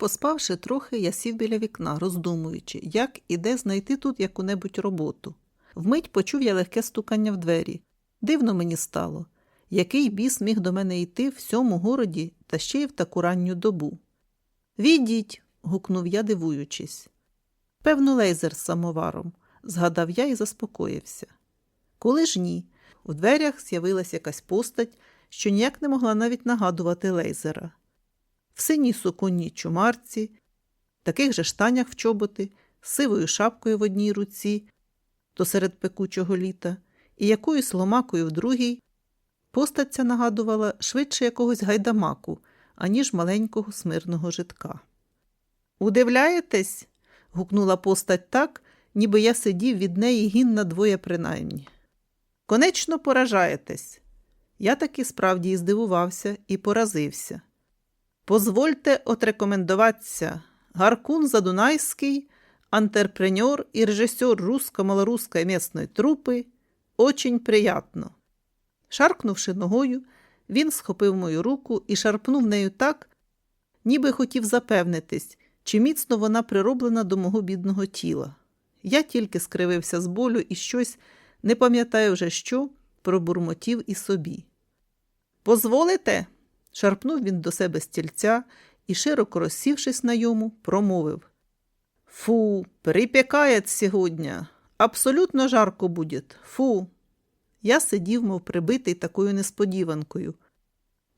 Поспавши трохи, я сів біля вікна, роздумуючи, як і де знайти тут яку-небудь роботу. Вмить почув я легке стукання в двері. Дивно мені стало, який біс міг до мене йти в сьому городі та ще й в таку ранню добу. Відіть. гукнув я, дивуючись. Певно, лейзер з самоваром, згадав я і заспокоївся. Коли ж ні, у дверях з'явилась якась постать, що ніяк не могла навіть нагадувати лейзера. В синій суконній чумарці, таких же штанях в чоботи, сивою шапкою в одній руці, то серед пекучого літа, і якоюсь ломакою в другій, постать ця нагадувала швидше якогось гайдамаку, аніж маленького смирного житка. Удивляєтесь? гукнула постать так, ніби я сидів від неї гін на двоє принаймні. Конечно, поражаєтесь. Я таки справді і здивувався і поразився. Позвольте отрекомендуватися. Гаркун Задунайский, антрепренер и режиссер русско-малорусской местной трупи. Очень приятно. Шаркнувши ногою, він схопив мою руку і шарпнув нею так, ніби хотів запевнитись, чи міцно вона прироблена до мого бідного тіла. Я тільки скривився з болю і щось, не пам'ятаю вже що, пробурмотів і собі. Позволите? Шарпнув він до себе стільця і, широко розсівшись на йому, промовив. Фу, припікає сьогодні. Абсолютно жарко буде. Фу. Я сидів, мов прибитий такою несподіванкою.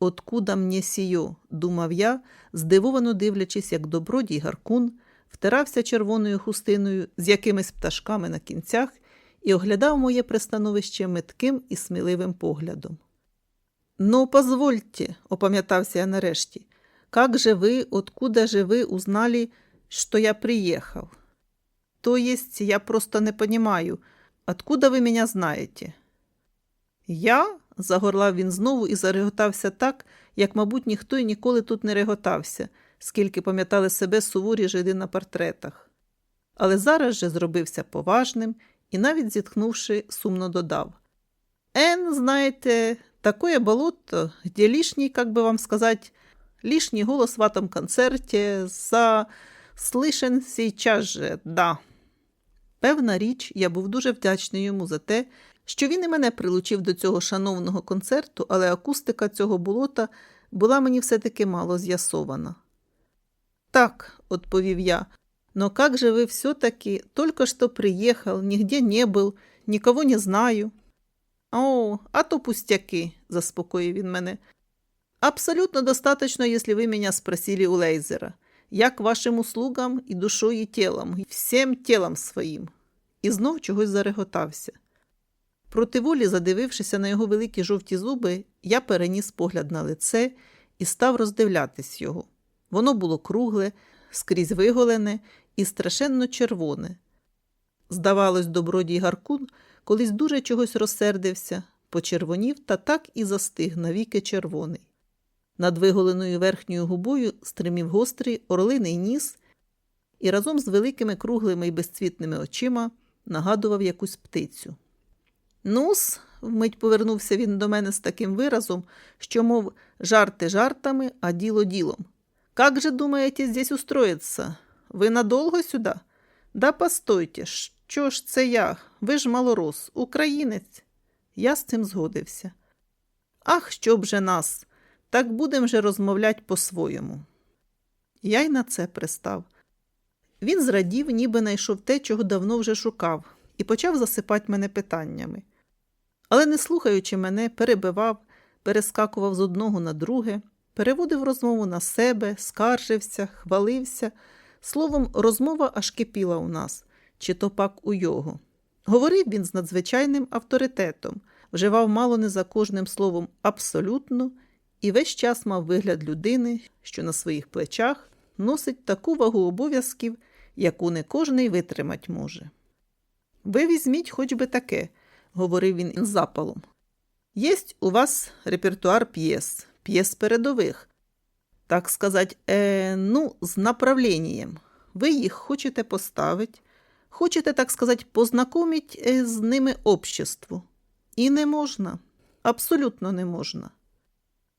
Откуда мені сіyo? думав я, здивовано дивлячись, як добродій гаркун втирався червоною хустиною з якимись пташками на кінцях і оглядав моє пристановище метким і сміливим поглядом. Ну, позвольте, опам'ятався я нарешті, как же вы, откуда же вы узнали, что я приехал? То есть я просто не понимаю, откуда ви мене знаєте? Я? загорлав він знову і зареготався так, як, мабуть, ніхто і ніколи тут не реготався, скільки пам'ятали себе суворі жиди на портретах. Але зараз же зробився поважним і, навіть зітхнувши, сумно додав. Ен, знаєте, такое болото, где лишний, как бы вам сказать, лишний голос в этом концерте за... слышен сейчас же, да. Певна річ, я був дуже вдячний йому за те, що він і мене прилучив до цього шановного концерту, але акустика цього болота була мені все-таки мало з'ясована. Так, відповів я, но как же вы все-таки только что приехал, нигде не был, никого не знаю. О, а то пустяки, заспокоїв він мене. Абсолютно достаточно, если вы меня спросили у Лейзера. Я к вашим услугам і душою, і тілом, і всім тілом своїм. І знов чогось зареготався. Проти волі, задивившися на його великі жовті зуби, я переніс погляд на лице і став роздивлятись його. Воно було кругле, скрізь виголене і страшенно червоне. Здавалось, добродій Гаркун колись дуже чогось розсердився, почервонів та так і застиг навіки червоний. Над виголеною верхньою губою стримів гострий орлиний ніс і разом з великими круглими й безцвітними очима нагадував якусь птицю. Нус, вмить повернувся він до мене з таким виразом, що, мов, жарти жартами, а діло ділом. Как же думаєте здесь устроиться? Ви надовго сюди? Да постойте, що ж це я? Ви ж малорос, українець. Я з цим згодився. Ах, що б же нас! Так будем же розмовлять по-своєму. Я й на це пристав. Він зрадів, ніби знайшов те, чого давно вже шукав, і почав засипати мене питаннями. Але, не слухаючи мене, перебивав, перескакував з одного на друге, переводив розмову на себе, скаржився, хвалився. Словом, розмова аж кипіла у нас, чи то пак у його. Говорив він з надзвичайним авторитетом, вживав мало не за кожним словом абсолютно і весь час мав вигляд людини, що на своїх плечах носить таку вагу обов'язків, яку не кожний витримать може. Ви візьміть хоч би таке, говорив він із запалом. Єсть у вас репертуар п'єс, п'єс передових, так сказать, е, ну, з направленням. Ви їх хочете поставити, хочете, так сказать, познакомить е, з ними обществу. І не можна, абсолютно не можна.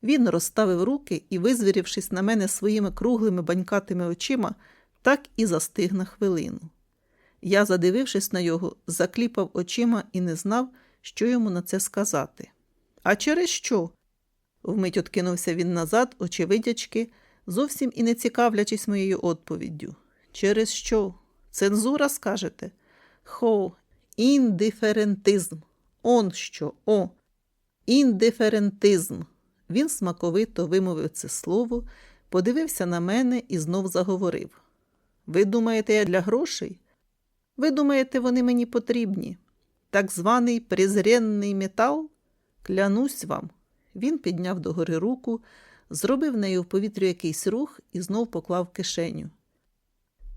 Він розставив руки і, визвірівшись на мене своїми круглими банькатими очима, так і застиг на хвилину. Я, задивившись на його, закліпав очима і не знав, що йому на це сказати. А через що? Вмить откинувся він назад, очевидячки, зовсім і не цікавлячись моєю відповіддю. Через що? Цензура, скажете? Хо, індиферентизм. Он що, о, індиферентизм. Він смаковито вимовив це слово, подивився на мене і знов заговорив. Ви думаєте, я для грошей? Ви думаєте, вони мені потрібні? Так званий презренний метал? Клянусь вам. Він підняв догори руку, зробив нею в повітрю якийсь рух і знов поклав кишеню.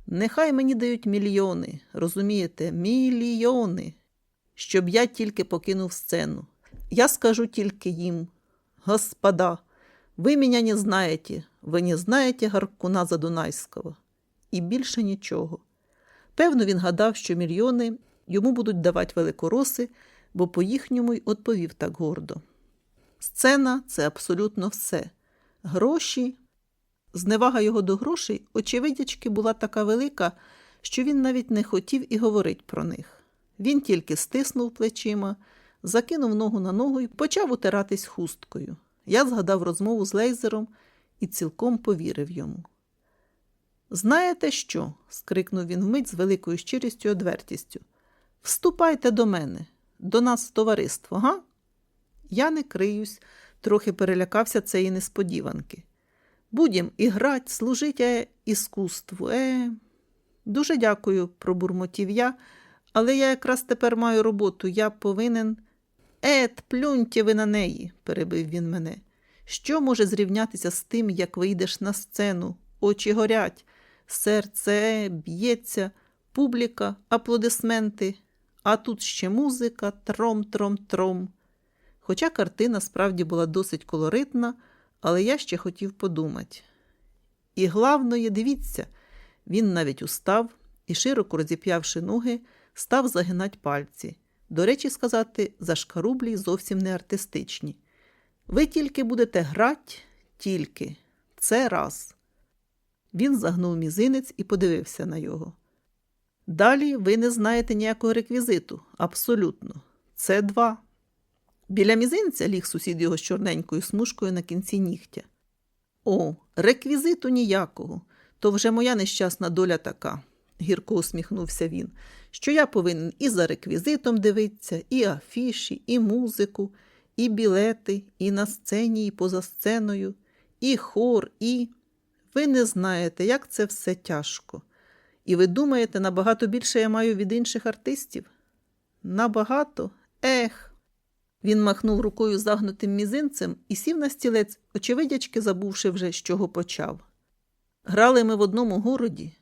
Нехай мені дають мільйони, розумієте, мільйони, щоб я тільки покинув сцену. Я скажу тільки їм, господа, ви мене не знаєте, ви не знаєте Гаркуна Задунайського. І більше нічого. Певно, він гадав, що мільйони йому будуть давати великороси, бо по їхньому й відповів так гордо. Сцена це абсолютно все. Гроші. Зневага його до грошей, очевидячки, була така велика, що він навіть не хотів і говорить про них. Він тільки стиснув плечима, закинув ногу на ногу і почав утиратись хусткою. Я згадав розмову з лейзером і цілком повірив йому. Знаєте що? скрикнув він вмить з великою щирістю й одвертістю. Вступайте до мене, до нас в товариство, га? Я не криюсь, трохи перелякався цієї несподіванки. Будем іграть, служить е, іскусству. Е. Дуже дякую, пробурмотів я, але я якраз тепер маю роботу, я повинен. Ет, плюньте ви на неї, перебив він мене. Що може зрівнятися з тим, як вийдеш на сцену? Очі горять, серце б'ється, публіка, аплодисменти, а тут ще музика, тром-тром-тром. Хоча картина справді була досить колоритна, але я ще хотів подумати. І главное, дивіться, він навіть устав і, широко розіп'явши ноги, став загинати пальці. До речі, сказати, зашкарублі зовсім не артистичні. Ви тільки будете грати, тільки. Це раз. Він загнув мізинець і подивився на його. Далі ви не знаєте ніякого реквізиту. Абсолютно. Це два. Біля мізинця ліг сусід його з чорненькою смужкою на кінці нігтя. О, реквізиту ніякого. То вже моя нещасна доля така, гірко усміхнувся він, що я повинен і за реквізитом дивитися, і афіші, і музику, і білети, і на сцені, і поза сценою, і хор, і. Ви не знаєте, як це все тяжко. І ви думаєте, набагато більше я маю від інших артистів? Набагато? Ех. Він махнув рукою загнутим мізинцем і сів на стілець, очевидячки забувши вже, з чого почав. Грали ми в одному городі.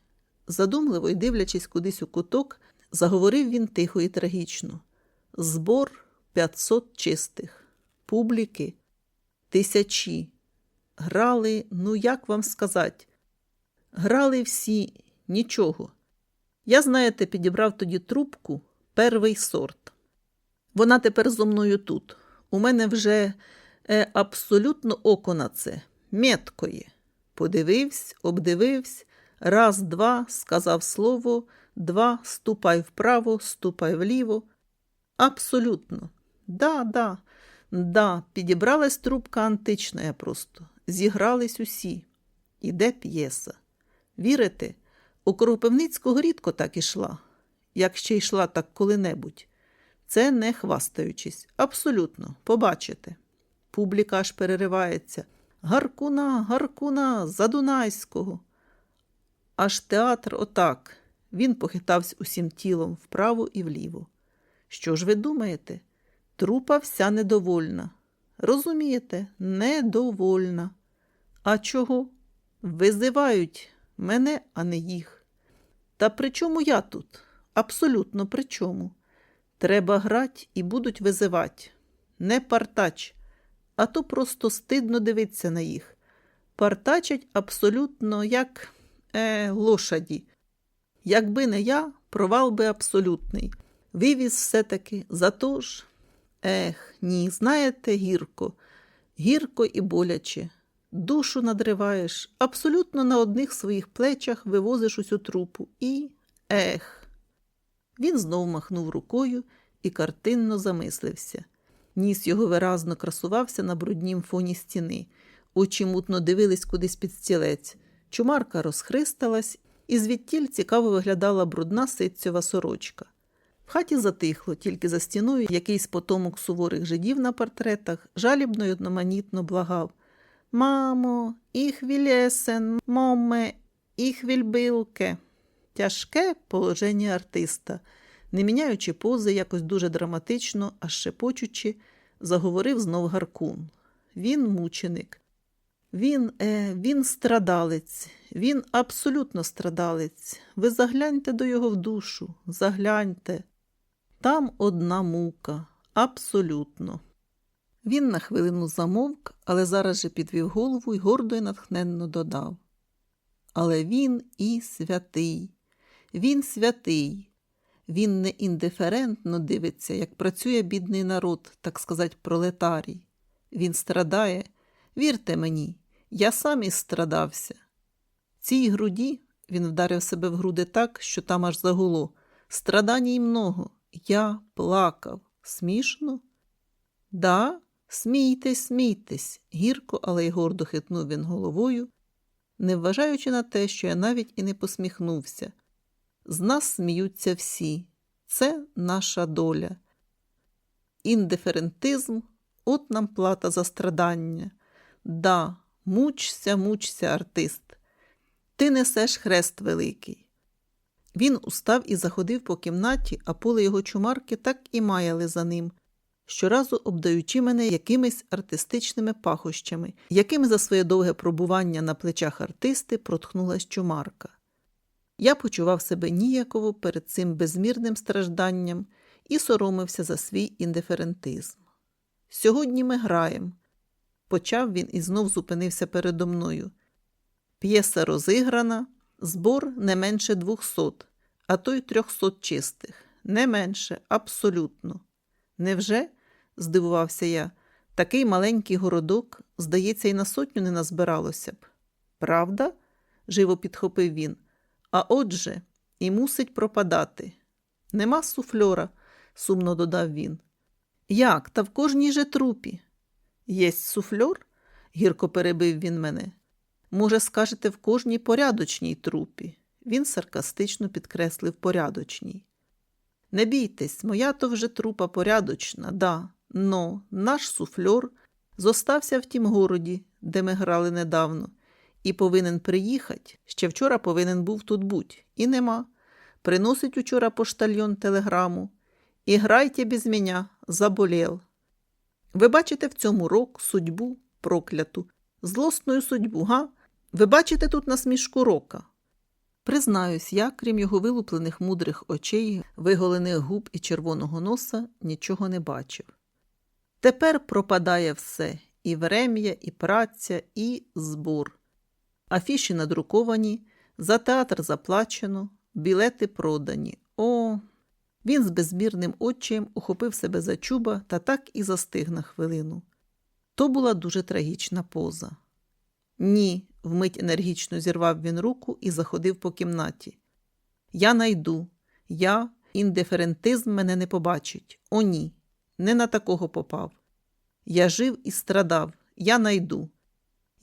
Задумливо й дивлячись кудись у куток, заговорив він тихо і трагічно. Збор 500 чистих, публіки тисячі. Грали, ну як вам сказати, грали всі нічого. Я, знаєте, підібрав тоді трубку перший сорт. Вона тепер зо мною тут. У мене вже е, абсолютно око на це, меткоє. Подивився, обдивився, раз, два, сказав слово, два, ступай вправо, ступай вліво. Абсолютно. Да, да, да, підібралась трубка антична просто. Зігрались усі. Іде п'єса. Вірите, у Кропивницького рідко так ішла, як ще йшла так коли-небудь. Це не хвастаючись. Абсолютно, побачите. Публіка аж переривається. Гаркуна, Гаркуна, Задунайського. Аж театр отак. Він похитався усім тілом вправо і вліво. Що ж ви думаєте? Трупа вся недовольна. Розумієте, недовольна. А чого? Визивають мене, а не їх. Та при чому я тут? Абсолютно при чому? Треба грати і будуть визивати. Не партач, а то просто стидно дивитися на їх. Партачать абсолютно як е, лошаді. Якби не я, провал би абсолютний. Вивіз все-таки, зато ж. Ех, ні, знаєте, гірко. Гірко і боляче. Душу надриваєш, абсолютно на одних своїх плечах вивозиш усю трупу і. ех. Він знов махнув рукою і картинно замислився. Ніс його виразно красувався на бруднім фоні стіни. Очі мутно дивились кудись під стілець. Чумарка розхристалась, і звідтіль цікаво виглядала брудна ситцьова сорочка. В хаті затихло, тільки за стіною якийсь потомок суворих жидів на портретах жалібно й одноманітно благав. Мамо, їх вілєсен, моме, їх вільбилке. Тяжке положення артиста, не міняючи пози, якось дуже драматично, аж шепочучи, заговорив знов Гаркун. Він мученик. Він, е, він страдалець, він абсолютно страдалець. Ви загляньте до його в душу, загляньте. Там одна мука, абсолютно. Він на хвилину замовк, але зараз же підвів голову і гордо й натхненно додав. Але він і святий, він святий. Він не індиферентно дивиться, як працює бідний народ, так сказать, пролетарій. Він страдає, вірте мені, я сам і страдався. Цій груді він вдарив себе в груди так, що там аж загуло. Страданій много. Я плакав. Смішно? Да, смійтесь, смійтесь, гірко, але й гордо хитнув він головою, не вважаючи на те, що я навіть і не посміхнувся. З нас сміються всі. Це наша доля. Індиферентизм от нам плата за страдання. Да, мучся, мучся, артист. Ти несеш хрест великий. Він устав і заходив по кімнаті, а поле його чумарки так і маяли за ним, щоразу обдаючи мене якимись артистичними пахощами, якими за своє довге пробування на плечах артисти протхнулась чумарка. Я почував себе ніяково перед цим безмірним стражданням і соромився за свій індиферентизм. Сьогодні ми граємо. Почав він і знов зупинився передо мною. П'єса розіграна, збор не менше двохсот, а то й трьохсот чистих. Не менше, абсолютно. Невже? здивувався я. Такий маленький городок, здається, і на сотню не назбиралося б. Правда? живо підхопив він. А отже, і мусить пропадати. Нема суфльора, сумно додав він. Як? Та в кожній же трупі. Єсть суфльор? гірко перебив він мене. Може, скажете, в кожній порядочній трупі. Він саркастично підкреслив порядочній. Не бійтесь, моя то вже трупа порядочна, да, но наш суфльор зостався в тім городі, де ми грали недавно, і повинен приїхати. Ще вчора повинен був тут бути, і нема. Приносить учора поштальйон телеграму. І грайте без мене, заболел. Ви бачите в цьому рок судьбу прокляту, злостную судьбу, га? Ви бачите тут насмішку рока? Признаюсь, я, крім його вилуплених мудрих очей, виголених губ і червоного носа, нічого не бачив. Тепер пропадає все і врем'я, і праця, і збор. Афіші надруковані, за театр заплачено, білети продані. О, він з безмірним очієм ухопив себе за чуба та так і застиг на хвилину. То була дуже трагічна поза. Ні, вмить енергічно зірвав він руку і заходив по кімнаті. Я найду, я, індиферентизм мене не побачить. О, ні, не на такого попав. Я жив і страдав, я найду.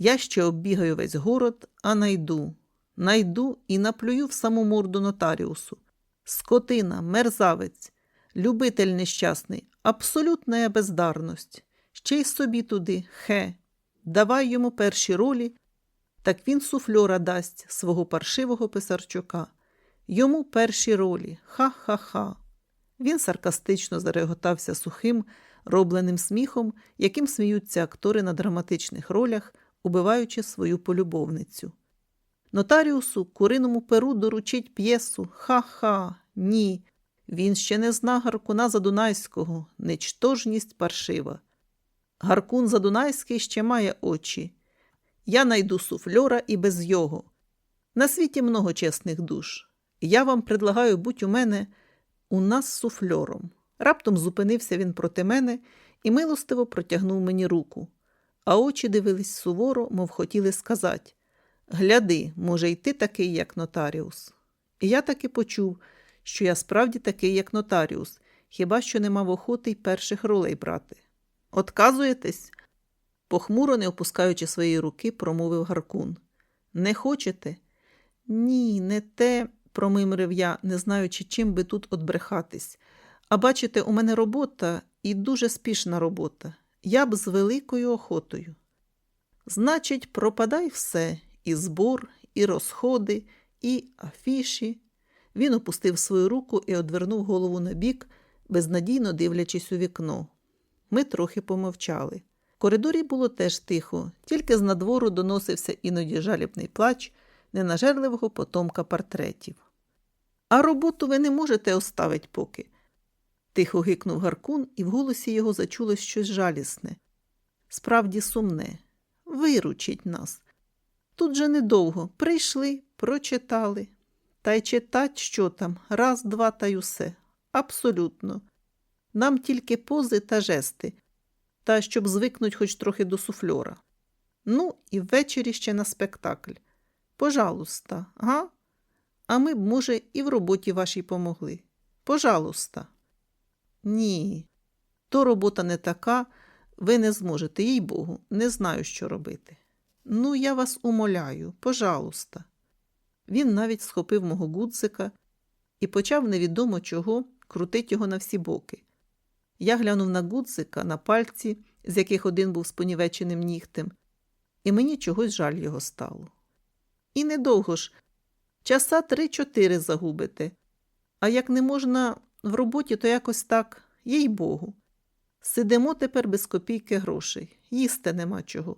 Я ще оббігаю весь город, а найду. Найду і наплюю в саму морду нотаріусу. Скотина, мерзавець, любитель нещасний, абсолютна бездарність. Ще й собі туди, хе. Давай йому перші ролі, так він суфльора дасть свого паршивого писарчука. Йому перші ролі. Ха-ха-ха. Він саркастично зареготався сухим, робленим сміхом, яким сміються актори на драматичних ролях, убиваючи свою полюбовницю. Нотаріусу куриному перу доручить п'єсу. Ха-ха, ні. Він ще не зна Гаркуна Задунайського, нечтожність паршива. Гаркун Задунайський ще має очі. Я найду суфльора і без його. На світі много чесних душ. Я вам предлагаю будь у мене у нас суфльором. Раптом зупинився він проти мене і милостиво протягнув мені руку. А очі дивились суворо, мов хотіли сказати Гляди, може, й ти такий, як нотаріус. І я таки почув, що я справді такий, як нотаріус, хіба що не мав охоти й перших ролей брати. Отказуєтесь? Похмуро, не опускаючи своєї руки, промовив Гаркун. Не хочете? Ні, не те, промимрив я, не знаючи, чим би тут отбрехатись. А бачите, у мене робота і дуже спішна робота. Я б з великою охотою. Значить, пропадай все і збор, і розходи, і афіші. Він опустив свою руку і одвернув голову на бік, безнадійно дивлячись у вікно. Ми трохи помовчали. В коридорі було теж тихо, тільки з надвору доносився іноді жалібний плач ненажерливого потомка портретів. А роботу ви не можете оставить поки. Тихо гикнув Гаркун, і в голосі його зачулось щось жалісне. Справді сумне. Виручіть нас. Тут же недовго прийшли, прочитали. Та й читать, що там, раз, два та й усе. Абсолютно. Нам тільки пози та жести, та щоб звикнуть хоч трохи до суфльора. Ну, і ввечері ще на спектакль. Пожалуйста, га? А ми б, може, і в роботі вашій помогли. Пожалуйста. Ні, то робота не така, ви не зможете, їй Богу, не знаю, що робити. Ну, я вас умоляю, пожалуйста. Він навіть схопив мого гудзика і почав невідомо чого крутить його на всі боки. Я глянув на гудзика, на пальці, з яких один був спонівеченим нігтем, і мені чогось жаль його стало. І недовго ж, часа три-чотири загубите. А як не можна в роботі, то якось так, їй Богу. Сидимо тепер без копійки грошей, їсти нема чого.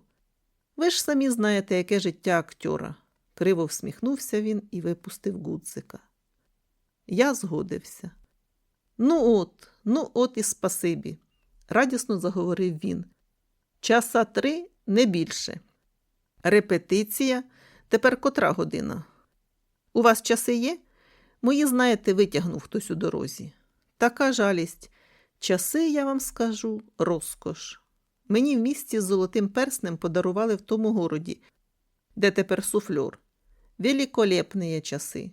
Ви ж самі знаєте, яке життя актера. Криво всміхнувся він і випустив гудзика. Я згодився. Ну от, ну от і спасибі, радісно заговорив він. Часа три не більше. Репетиція. Тепер котра година? У вас часи є? Мої, знаєте, витягнув хтось у дорозі. Така жалість. Часи, я вам скажу, розкош. Мені в місті з золотим перснем подарували в тому городі, де тепер суфльор. Великолепні часи.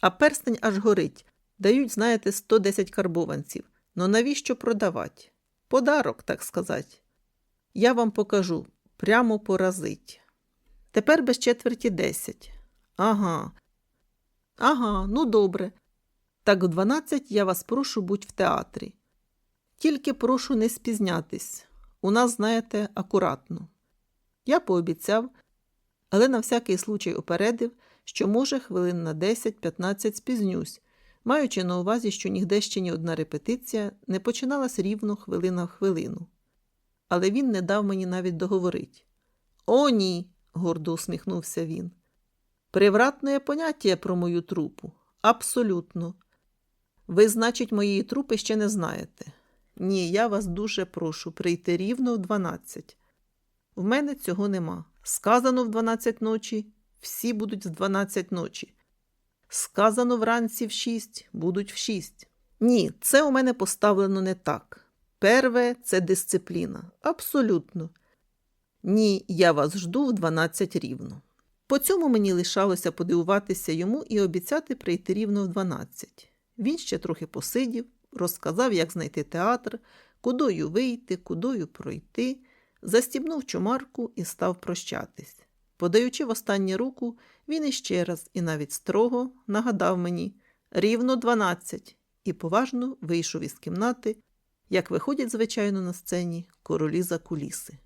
А перстень аж горить. Дають, знаєте, 110 карбованців. Ну навіщо продавати? Подарок, так сказати. Я вам покажу. Прямо поразить. Тепер без четверті 10. Ага. Ага, ну добре. Так в 12 я вас прошу будь в театрі. Тільки прошу не спізнятись. У нас, знаєте, акуратно. Я пообіцяв, але на всякий случай упередив, що, може, хвилин на 10-15 спізнюсь, маючи на увазі, що нігде ще ні одна репетиція не починалась рівно хвилина в хвилину. Але він не дав мені навіть договорить. О, ні, гордо усміхнувся він. Привратне поняття про мою трупу. Абсолютно. Ви, значить, моєї трупи ще не знаєте. Ні, я вас дуже прошу прийти рівно в 12. В мене цього нема. Сказано в 12 ночі, всі будуть в 12 ночі. Сказано вранці в 6, будуть в 6. Ні, це у мене поставлено не так. Перве це дисципліна. Абсолютно. Ні, я вас жду в 12 рівно. По цьому мені лишалося подивуватися йому і обіцяти прийти рівно в 12. Він ще трохи посидів, розказав, як знайти театр, кудою вийти, кудою пройти, застібнув чумарку і став прощатись. Подаючи в останню руку, він іще раз і навіть строго нагадав мені рівно 12 і поважно вийшов із кімнати, як виходять, звичайно, на сцені королі за куліси.